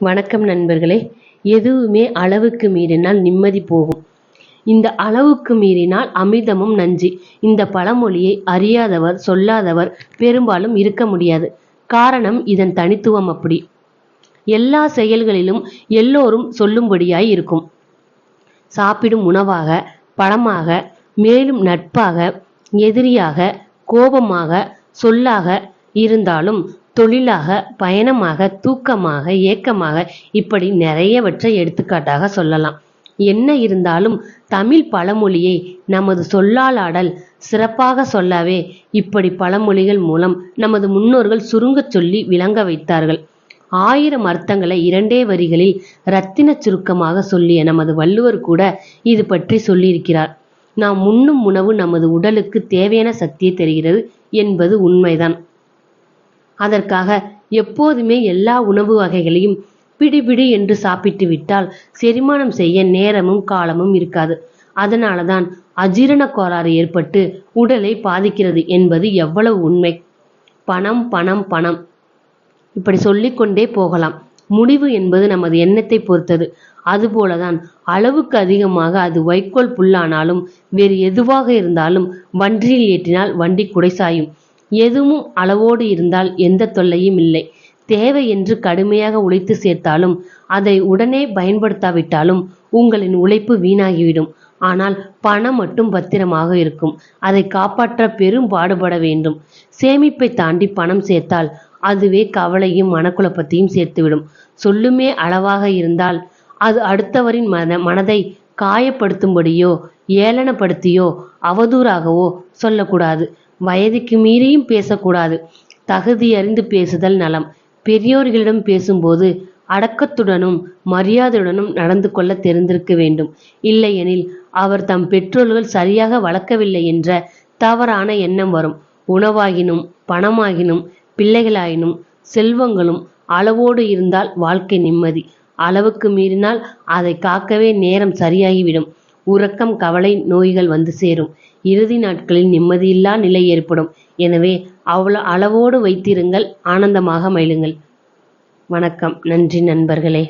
வணக்கம் நண்பர்களே. எதுவுமே அளவுக்கு மீறினால் நிம்மதி போகும். இந்த அளவுக்கு மீறினால் அமிர்தமும் நஞ்சு. இந்த பழமொழியை அறியாதவர் சொல்லாதவர் பெரும்பாலும் இருக்க முடியாது. காரணம் இதன் தனித்துவம் அப்படி. எல்லா செயல்களிலும் எல்லோரும் சொல்லும்படியாய் இருக்கும். சாப்பிடும் உணவாக பழமாக மேலும் நட்பாக எதிரியாக கோபமாக சொல்லாக இருந்தாலும் தொழிலாக பயணமாக தூக்கமாக ஏக்கமாக இப்படி நிறையவற்றை எடுத்துக்காட்டாக சொல்லலாம். என்ன இருந்தாலும் தமிழ் பழமொழியை நமது சொல்லாலாடல் சிறப்பாக சொல்லவே இப்படி பழமொழிகள் மூலம் நமது முன்னோர்கள் சுருங்கச் சொல்லி விளங்க வைத்தார்கள். ஆயிரம் அர்த்தங்களை இரண்டே வரிகளில் ரத்தின சுருக்கமாக சொல்லிய நமது வள்ளுவர் கூட இது பற்றி சொல்லியிருக்கிறார். நாம் உண்ணும் உணவு நமது உடலுக்கு தேவையான சக்தியை தருகிறது என்பது உண்மைதான். அதற்காக எப்போதுமே எல்லா உணவு வகைகளையும் பிடிபிடி என்று சாப்பிட்டு விட்டால் செரிமானம் செய்ய நேரமும் காலமும் இருக்காது. அதனாலதான் அஜீரண கோளாறு ஏற்பட்டு உடலை பாதிக்கிறது என்பது எவ்வளவு உண்மை. பணம் பணம் பணம். இப்படி சொல்லிக்கொண்டே போகலாம். முடிவு என்பது நமது எண்ணத்தை பொறுத்தது. அதுபோலதான் அளவுக்கு அதிகமாக அது வைக்கோல் புல்லானாலும் வேறு எதுவாக இருந்தாலும் வண்டியில் ஏற்றினால் வண்டி குடைசாயும். எதுவும் அளவோடு இருந்தால் எந்த தொல்லையும் இல்லை. தேவை என்று கடுமையாக உழைத்து சேர்த்தாலும் அதை உடனே பயன்படுத்தாவிட்டாலும் உங்களின் உழைப்பு வீணாகிவிடும். ஆனால் பணம் மட்டும் பத்திரமாக இருக்கும். அதை காப்பாற்ற பெரும் பாடுபட வேண்டும். சேமிப்பை தாண்டி பணம் சேர்த்தால் அதுவே கவலையும் மனக்குழப்பத்தையும் சேர்த்துவிடும். சொல்லுமே அளவாக இருந்தால் அது அடுத்தவரின் மன மனதை காயப்படுத்தும்படியோ ஏளனப்படுத்தியோ அவதூறாகவோ சொல்லக்கூடாது. வயதுக்கு மீறியும் பேசக்கூடாது. தகுதி அறிந்து பேசுதல் நலம். பெரியோர்களிடம் பேசும்போது அடக்கத்துடனும் மரியாதையுடனும் நடந்து கொள்ள தெரிந்திருக்க வேண்டும். இல்லையெனில் அவர் தம் பெற்றோர்கள் சரியாக வளர்க்கவில்லை என்ற தவறான எண்ணம் வரும். உணவாகினும் பணமாகினும் பிள்ளைகளாயினும் செல்வங்களும் அளவோடு இருந்தால் வாழ்க்கை நிம்மதி. அளவுக்கு மீறினால் அதை காக்கவே நேரம் சரியாகிவிடும். உறக்கம் கவலை நோய்கள் வந்து சேரும். இறுதி நாட்களில் நிம்மதியில்லா நிலை ஏற்படும். எனவே அவ்வளோ அளவோடு வைத்திருங்கள். ஆனந்தமாக மயிலுங்கள் வணக்கம். நன்றி நண்பர்களே.